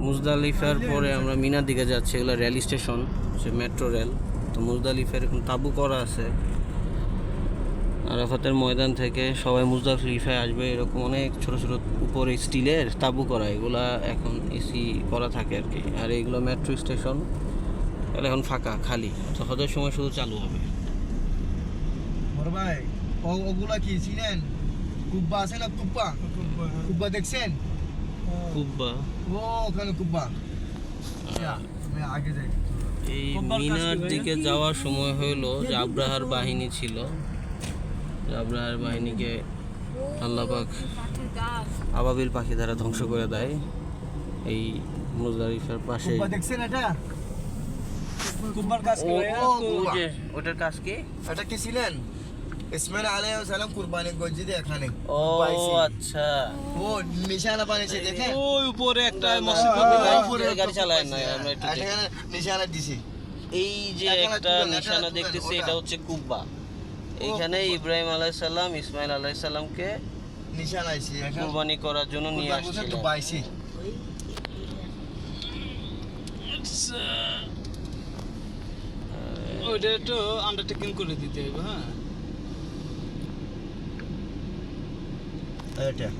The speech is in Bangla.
মুজদালিফার পরে আমরা মিনার দিকে যাচ্ছি এগুলো রেল স্টেশন সে মেট্রো রেল। তো মুজদালিফার এখন তাবু করা আছে। আরাফাতের ময়দান থেকে সবাই মুজদালিফায় আসবে এরকম অনেক ছোট ছোট উপরে স্টিলের তাবু করা এগুলা এখন এসি করা থাকে আর কি। আর এগুলো মেট্রো স্টেশন এগুলো এখন ফাঁকা খালি। তো হদের সময় শুধু চালু হবে। ভাই ওগুলা কি ছিলেন কুব্বা আছে না কুব্বা? কুব্বা দেখছেন? কুব্বা। ও ওখানে কুব্বা। আগে যাই। এই মিনার দিকে যাওয়ার সময় হইল যে আব্রাহার বাহিনী ছিল। আব্রাহার বাহিনীকে আল্লাপাক আবাবিল পাখি দ্বারা ধ্বংস করে দেয় এই মুজদারিফের পাশে। দেখছেন এটা? কুব্বার কাজ ওটার কাজ কি? এটা কি ছিলেন? ইসমাইল আলাইহিস সালাম কুরবানি এখানে। ও আচ্ছা। ও নিশানা বানিয়েছে দেখেন ওই উপরে একটা মসজিদ? উপরে গাড়ি চালায় না, আমরা একটু হ্যাঁ, এখানে নিশানা দিছি। এই যে একটা নিশানা দেখতেছি এটা হচ্ছে কুব্বা। এইখানে ইব্রাহিম আলাইসাল্লাম ইসমাইল আলাইসাল্লামকে নিশানা আইছি কুরবানি করার জন্য নিয়ে আসছিলেন। তো পাইছি। ওইটা একটু আন্ডারটেকিং করে দিতে হবে হ্যাঁ। এটা